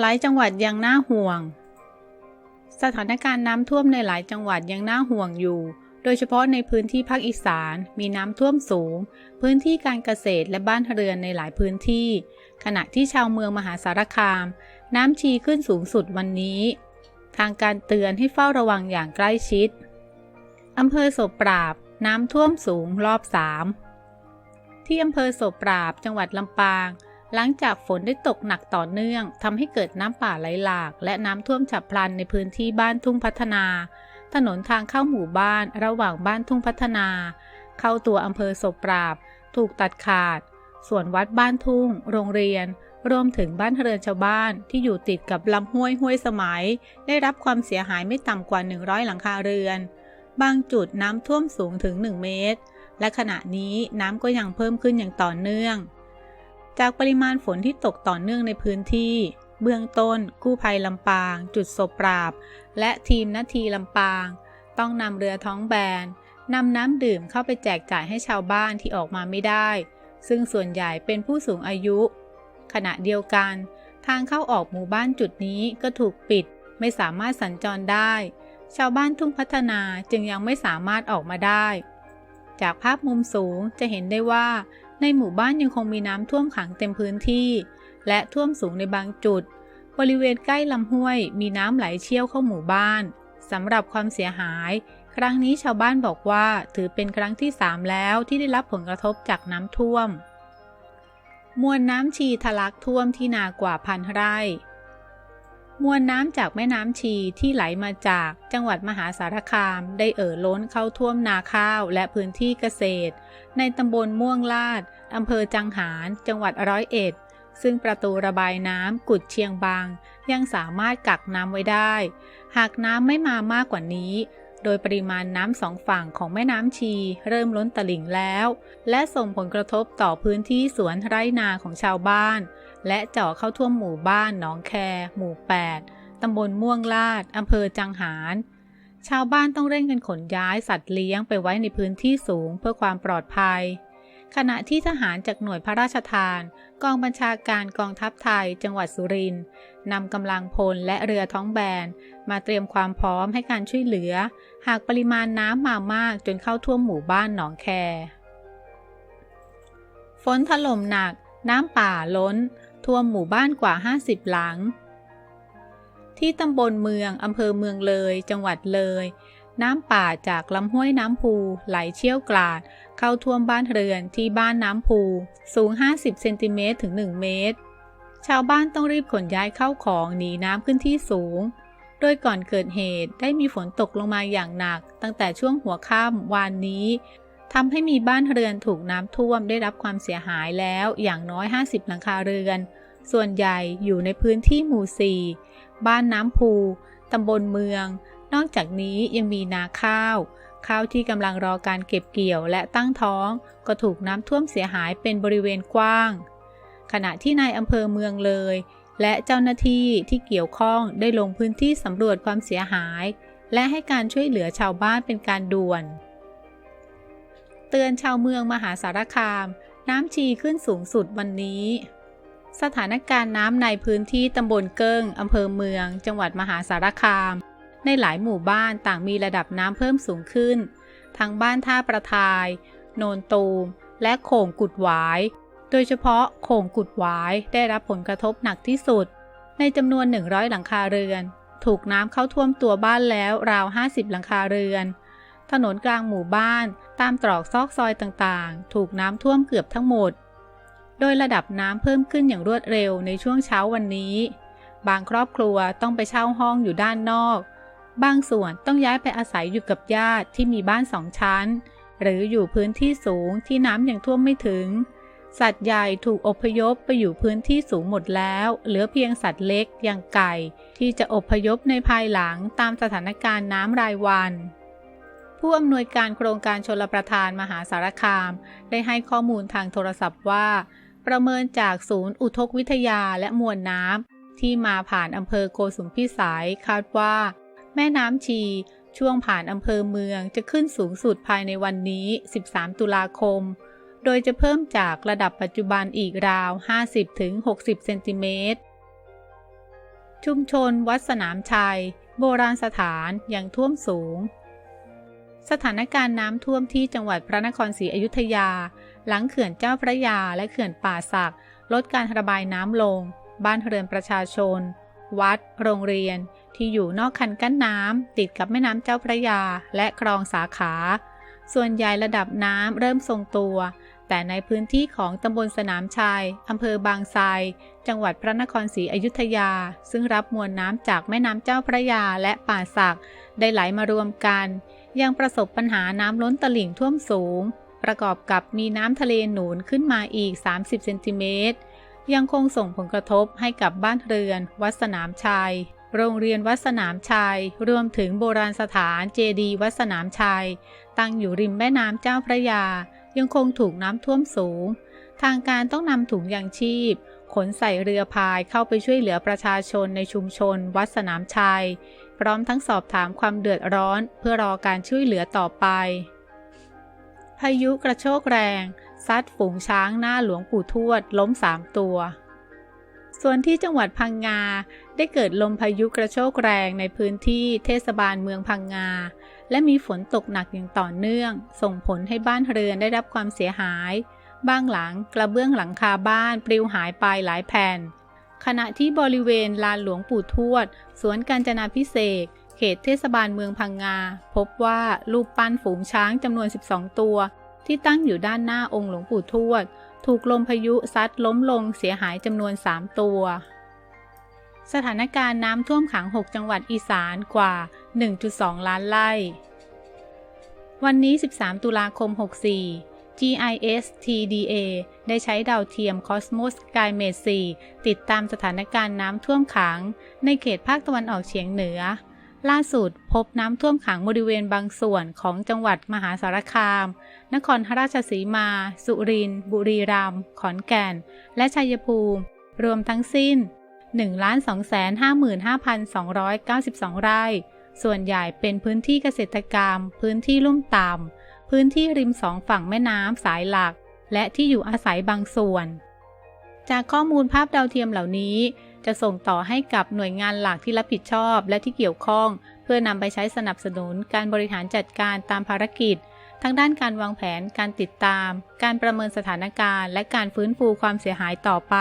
หลายจังหวัดยังน่าห่วง สถานการณ์น้ำท่วมในหลายจังหวัดยังน่าห่วงอยู่ โดยเฉพาะในพื้นที่ภาคอีสาน มีน้ำท่วมสูง พื้นที่การเกษตรและบ้านเรือนในหลายพื้นที่ ขณะที่ชาวเมืองมหาสารคาม น้ำชีขึ้นสูงสุดวันนี้ ทางการเตือนให้เฝ้าระวังอย่างใกล้ชิดอำเภอโสปราบ น้ำท่วมสูงรอบสามที่อำเภอโสปราบจังหวัดลำปาง หลังจากฝนได้ตกหนักต่อเนื่องทำให้เกิดน้ำป่าไหลหลาก และน้ำท่วมฉับพลันในพื้นที่บ้านทุ่งพัฒนา ถนนทางเข้าหมู่บ้านระหว่างบ้านทุ่งพัฒนา เข้าตัวอำเภอโสปราบ ถูกตัดขาด ส่วนวัดบ้านทุ่ง โรงเรียน รวมถึงบ้านเรือนชาวบ้านที่อยู่ติดกับลำห้วยห้วยสมัย ได้รับความเสียหายไม่ต่ำกว่า 100 หลังคาเรือน บางจุดน้ำท่วมสูงถึง 1 เมตร และขณะนี้น้ำก็ยังเพิ่มขึ้นอย่างต่อเนื่อง จากปริมาณฝนที่ตกต่อเนื่องในพื้นที่ เบื้องต้น กู้ภัยลำปาง จุดศพปราบ และทีมนาทีลำปาง ต้องนำเรือท้องแบนนำน้ำดื่มเข้าไปแจกจ่ายให้ชาวบ้านที่ออกมาไม่ได้ ซึ่งส่วนใหญ่เป็นผู้สูงอายุ ขณะเดียวกัน ทางเข้าออกหมู่บ้านจุดนี้ก็ถูกปิด ไม่สามารถสัญจรได้ ชาวบ้านทุ่งพัฒนาจึงยังไม่สามารถออกมาได้ จากภาพมุมสูงจะเห็นได้ว่า ในหมู่บ้านยังคงมีน้ำท่วมขังเต็มพื้นที่ และท่วมสูงในบางจุด บริเวณใกล้ลำห้วย มีน้ำไหลเชี่ยวเข้าหมู่บ้านสำหรับความเสียหาย ครั้งนี้ชาวบ้านบอกว่าถือเป็นครั้งที่3แล้วที่ได้รับผลกระทบจากน้ำท่วม มวลน้ำชีทะลักท่วมที่นากว่าพันไร่ มวลน้ำจากแม่น้ำชีที่ไหลมาจากจังหวัดมหาสารคามได้เอ่อล้นเข้าท่วมนาข้าวและพื้นที่เกษตร ในตำบลม่วงลาดอำเภอจังหารจังหวัดร้อยเอ็ด ซึ่งประตูระบายน้ำกุดเชียงบาง ยังสามารถกักน้ำไว้ได้ หากน้ำไม่มามากกว่านี้ โดยปริมาณน้ำสองฝั่งของแม่น้ำชีเริ่มล้นตลิ่งแล้ว และส่งผลกระทบต่อพื้นที่สวนไร่นาของชาวบ้าน และเจาะเข้าท่วมหมู่บ้านหนองแค หมู่ 8 ตำบลม่วงลาด อำเภอจังหาร ชาวบ้านต้องเร่งกันขนย้ายสัตว์เลี้ยงไปไว้ในพื้นที่สูงเพื่อความปลอดภัย ขณะที่ทหารจากหน่วยพระราชทาน กองบัญชาการกองทัพไทย จังหวัดสุรินทร์นำกำลังพลและเรือท้องแบน มาเตรียมความพร้อมให้การช่วยเหลือ หากปริมาณน้ำมามากจนเข้าท่วมหมู่บ้านหนองแค ฝนถล่มหนักน้ำป่าล้น ท่วมหมู่บ้านกว่า 50 หลัง ที่ตำบลเมืองอำเภอเมืองเลย จังหวัดเลย น้ำป่าจากลำห้วยน้ำพูไหลเชี่ยวกราด เข้าท่วมบ้านเรือนที่บ้านน้ำพูสูง 50 เซนติเมตรถึง 1 เมตร ชาวบ้านต้องรีบขนย้ายเข้าของหนีน้ำขึ้นที่สูง โดยก่อนเกิดเหตุได้มีฝนตกลงมาอย่างหนัก ตั้งแต่ช่วงหัวค่ำวานนี้ ทำให้มีบ้านเรือนถูกน้ำท่วมได้รับความเสียหายแล้วอย่างน้อย 50 หลังคาเรือน ส่วนใหญ่อยู่ในพื้นที่หมู่ 4 บ้านน้ำพูตำบลเมือง นอกจากนี้ยังมีนาข้าว ข้าวที่กำลังรอการเก็บเกี่ยวและตั้งท้อง ก็ถูกน้ำท่วมเสียหายเป็นบริเวณกว้าง ขณะที่นายอำเภอเมืองเลย และเจ้าหน้าที่ที่เกี่ยวข้องได้ลงพื้นที่สำรวจความเสียหาย และให้การช่วยเหลือชาวบ้านเป็นการด่วน เตือนชาวเมืองมหาสารคาม น้ำชีขึ้นสูงสุดวันนี้ สถานการณ์น้ำในพื้นที่ตำบลเกิ้งอำเภอเมือง จังหวัดมหาสารคาม ในหลายหมู่บ้านต่างมีระดับน้ำเพิ่มสูงขึ้น ทั้งบ้านท่าประทาย โนนตูม และโข่งกุดหวาย โดยเฉพาะโข่งกุดหวายได้รับผลกระทบหนักที่สุด ในจำนวน 100 หลังคาเรือน ถูกน้ำเข้าท่วมตัวบ้านแล้วราว 50 หลังคาเรือน ถนนกลางหมู่บ้าน ตามตรอกซอกซอยต่างๆ ถูกน้ำท่วมเกือบทั้งหมด โดยระดับน้ำเพิ่มขึ้นอย่างรวดเร็วในช่วงเช้าวันนี้ บางครอบครัวต้องไปเช่าห้องอยู่ด้านนอก บางส่วนต้องย้ายไปอาศัยอยู่กับญาติที่มีบ้านสองชั้น หรืออยู่พื้นที่สูงที่น้ำยังท่วมไม่ถึง สัตว์ใหญ่ถูกอพยพไปอยู่พื้นที่สูงหมดแล้ว เหลือเพียงสัตว์เล็กอย่างไก่ ที่จะอพยพในภายหลังตามสถานการณ์น้ำรายวัน ผู้อำนวยการโครงการชลประทานมหาสารคาม ได้ให้ข้อมูลทางโทรศัพท์ว่า ประเมินจากศูนย์อุทกวิทยาและมวลน้ำที่มาผ่านอำเภอโกสุมพิสัยคาดว่า แม่น้ำชีช่วงผ่านอำเภอเมืองจะขึ้นสูงสุดภายในวันนี้ 13 ตุลาคม โดยจะเพิ่มจากระดับปัจจุบันอีกราว 50-60 เซนติเมตร ชุมชนวัดสนามชัย โบราณสถานยังท่วมสูง สถานการณ์น้ำท่วมที่จังหวัดพระนครศรีอยุธยา หลังเขื่อนเจ้าพระยาและเขื่อนป่าสักลดการระบายน้ำลง บ้านเรือนประชาชน วัด โรงเรียน ที่อยู่นอกคันกั้นน้ำติดกับแม่น้ำเจ้าพระยาและคลองสาขา ส่วนใหญ่ระดับน้ำเริ่มทรงตัว แต่ในพื้นที่ของตำบลสนามชัยอำเภอบางไทรจังหวัดพระนครศรีอยุธยา ซึ่งรับมวลน้ำจากแม่น้ำเจ้าพระยาและป่าสักได้ไหลมารวมกัน ยังประสบปัญหาน้ำล้นตลิ่งท่วมสูง ประกอบกับมีน้ำทะเลหนุนขึ้นมาอีก 30 เซนติเมตร ยังคงส่งผลกระทบให้กับบ้านเรือน วัดสนามชัย โรงเรียนวัดสนามชัย รวมถึงโบราณสถานเจดีวัดสนามชัย ตั้งอยู่ริมแม่น้ำเจ้าพระยา ยังคงถูกน้ำท่วมสูง ทางการต้องนำถุงยางชีพขนใส่เรือพายเข้าไปช่วยเหลือประชาชนในชุมชน วัดสนามชัย พร้อมทั้งสอบถามความเดือดร้อนเพื่อรอการช่วยเหลือต่อไป พายุกระโชกแรง ซัดฝูงช้างหน้าหลวงปู่ทวดล้มสามตัว ส่วนที่จังหวัดพังงาได้เกิดลมพายุกระโชกแรงในพื้นที่เทศบาลเมืองพังงา และมีฝนตกหนักอย่างต่อเนื่อง ส่งผลให้บ้านเรือนได้รับความเสียหาย บ้างหลังกระเบื้องหลังคาบ้านปลิวหายไปหลายแผ่น ขณะที่บริเวณลานหลวงปู่ทวด สวนกาญจนาพิเศษ เขตเทศบาลเมืองพังงา พบว่ารูปปั้นฝูงช้างจำนวน 12 ตัว ที่ตั้งอยู่ด้านหน้าองค์หลวงปู่ทวด ถูกลมพายุซัดล้มลงเสียหายจำนวน 3 ตัว สถานการณ์น้ำท่วมขัง 6 จังหวัดอีสานกว่า 1.2 ล้านไร่ วันนี้ 13 ตุลาคม 64 GIS TDA ได้ใช้ดาวเทียม Cosmos SkyMate 4ติดตามสถานการณ์น้ำท่วมขัง ในเขตภาคตะวันออกเฉียงเหนือ ล่าสุดพบน้ำท่วมขังบริเวณบางส่วนของจังหวัดมหาสารคาม นครราชสีมา สุรินทร์ บุรีรัมย์ ขอนแก่น และชัยภูมิ รวมทั้งสิ้น 1,255,292 ไร่ ส่วนใหญ่เป็นพื้นที่เกษตรกรรม พื้นที่ลุ่มต่ำ พื้นที่ริมสองฝั่งแม่น้ำสายหลัก และที่อยู่อาศัยบางส่วน จากข้อมูลภาพดาวเทียมเหล่านี้ จะส่งต่อให้กับหน่วยงานหลักที่รับผิดชอบและที่เกี่ยวข้อง เพื่อนำไปใช้สนับสนุนการบริหารจัดการตามภารกิจ ทั้งด้านการวางแผน การติดตาม การประเมินสถานการณ์ และการฟื้นฟูความเสียหายต่อไป